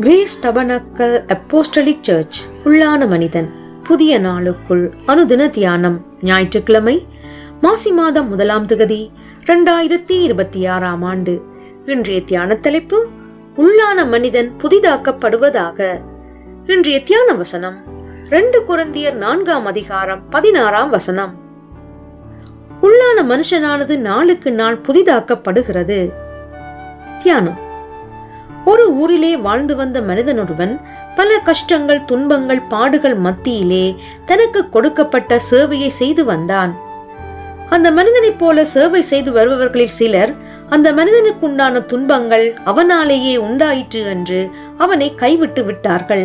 Grace tabernacle apostolic search உள்ளான மனிதன் புதிய நாளுக்குள் அனுதின தியானம் ஞாயிற்றுக்கிழமை மாசி மாதம் முதலாம் திகதி இரண்டாயிரத்தி இருபத்தி ஆறாம் ஆண்டு. இன்றைய தியான தலைப்பு உள்ளான மனிதன் புதிதாக்கப்படுவதாக. இன்றைய தியான வசனம் ரெண்டு குரந்தியர் நான்காம் அதிகாரம் பதினாறாம் வசனம். உள்ளான மனுஷனானது நாளுக்கு நாள் புதிதாக்கப்படுகிறது. தியானம். ஒரு ஊரிலே வாழ்ந்து வந்த மனிதன் ஒருவன் பல கஷ்டங்கள் துன்பங்கள் பாடுகள் மத்தியிலே தனக்கு கொடுக்கப்பட்ட சேவையை செய்து வந்தான். அந்த மனிதனைப் போல சேவை செய்து வருபவர்களில் சிலர் அந்த மனிதனுக்கு உண்டான துன்பங்கள் அவனாலேயே உண்டாயிற்று என்று அவனை கைவிட்டு விட்டார்கள்.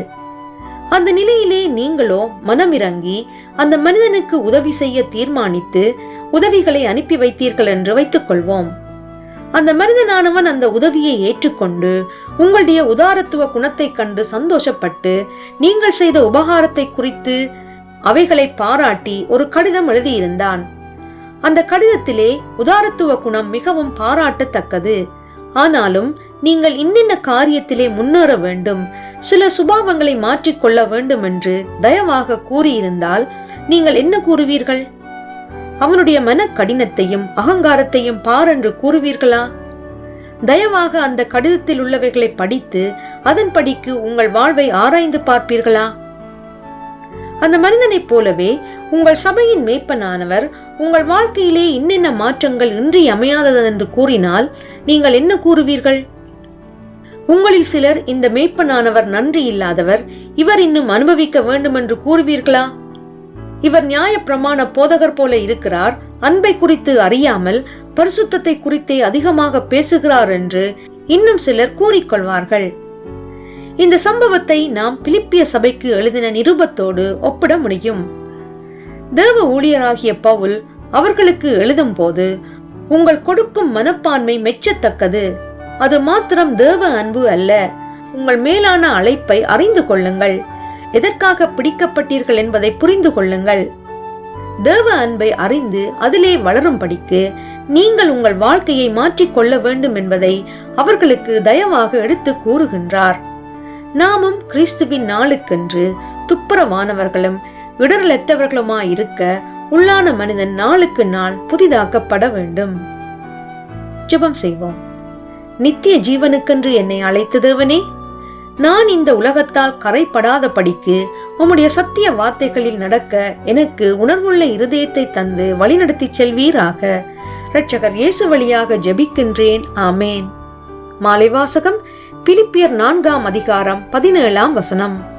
அந்த நிலையிலே நீங்களோ மனமிறங்கி அந்த மனிதனுக்கு உதவி செய்ய தீர்மானித்து உதவிகளை அனுப்பி வைத்தீர்கள் என்று வைத்துக் கொள்வோம் அந்த மனிதனானவன் அந்த உதவியை ஏற்றுக்கொண்டு உங்களுடைய உதாரத்துவ குணத்தை கண்டு சந்தோஷப்பட்டு நீங்கள் செய்த உபகாரத்தை குறித்து அவைகளை பாராட்டி ஒரு கடிதம் எழுதியிருந்தான். அந்த கடிதத்திலே உதாரத்துவ குணம் மிகவும் பாராட்டத்தக்கது. ஆனாலும் நீங்கள் இன்னென்ன காரியத்திலே முன்னேற வேண்டும் சில சுபாவங்களை மாற்றிக்கொள்ள வேண்டும் என்று தயவாக கூறியிருந்தால் நீங்கள் என்ன கூறுவீர்கள்? அவனுடைய மன கடினத்தையும் அகங்காரத்தையும் பார் என்று கூறுவீர்களா? தயவாக அந்த கடிதத்தில் உள்ளவைகளை படித்து அதன்படிக்கு உங்கள் வாழ்வை ஆராய்ந்து பார்ப்பீர்களா? அந்த மனிதனைப் போலவே உங்கள் சபையின் மேய்ப்பனானவர் உங்கள் வாழ்க்கையிலே இன்னென்ன மாற்றங்கள் இன்றி அமையாதது என்று கூறினால் நீங்கள் என்ன கூறுவீர்கள்? உங்களில் சிலர் இந்த மேய்ப்பனானவர் நன்றி இல்லாதவர் இவர் இன்னும் அனுபவிக்க வேண்டும் என்று கூறுவீர்களா? இவர் நியாய பிரமாண போதகர் போல இருக்கிறார். அன்பை குறித்து அறியாமல் பரிசுத்தத்தை குறித்தே அதிகமாக பேசுகிறார் என்று இன்னும் சிலர் கூறிக்கொள்வார்கள். இந்த சம்பவத்தை நாம் பிலிப்பிய சபைக்கு எழுதின நிருபத்தோடு ஒப்பிட முடியும். தேவ ஊழியராகிய பவுல் அவர்களுக்கு எழுதும் போது உங்கள் கொடுக்கும் மனப்பான்மை மெச்சத்தக்கது. அது மாத்திரம் தேவ அன்பு அல்ல. உங்கள் மேலான அழைப்பை அறிந்து கொள்ளுங்கள். எதற்காக பிடிக்கப்பட்டீர்கள் என்பதை புரிந்து கொள்ளுங்கள். தேவ அன்பை அறிந்து அதிலே வளரும்படிக்கு நீங்கள் உங்கள் வாழ்க்கையை மாற்றிக்கொள்ள வேண்டும் என்பதை அவர்களுக்கு தயவாக எடுத்து கூறுகின்றார். நாமும் கிறிஸ்துவின் நாளுக்கென்று துப்புரவானவர்களும் இடரலற்றவர்களுமாயிருக்க உள்ளான மனிதன் நாளுக்கு நாள் புதிதாக்கப்பட வேண்டும். ஜெபம் செய்வோம். நித்திய ஜீவனுக்கென்று என்னை அழைத்த தேவனே நான் இந்த உலகத்தால் கரைப்படாத படிக்கு உம்முடைய சத்திய வார்த்தைகளில் நடக்க எனக்கு உணர்வுள்ள இருதயத்தை தந்து வழிநடத்தி செல்வீராக. இரட்சகர் இயேசு வழியாக ஜெபிக்கின்றேன். ஆமேன். மாலை வாசகம் பிலிப்பியர் நான்காம் அதிகாரம் பதினேழாம் வசனம்.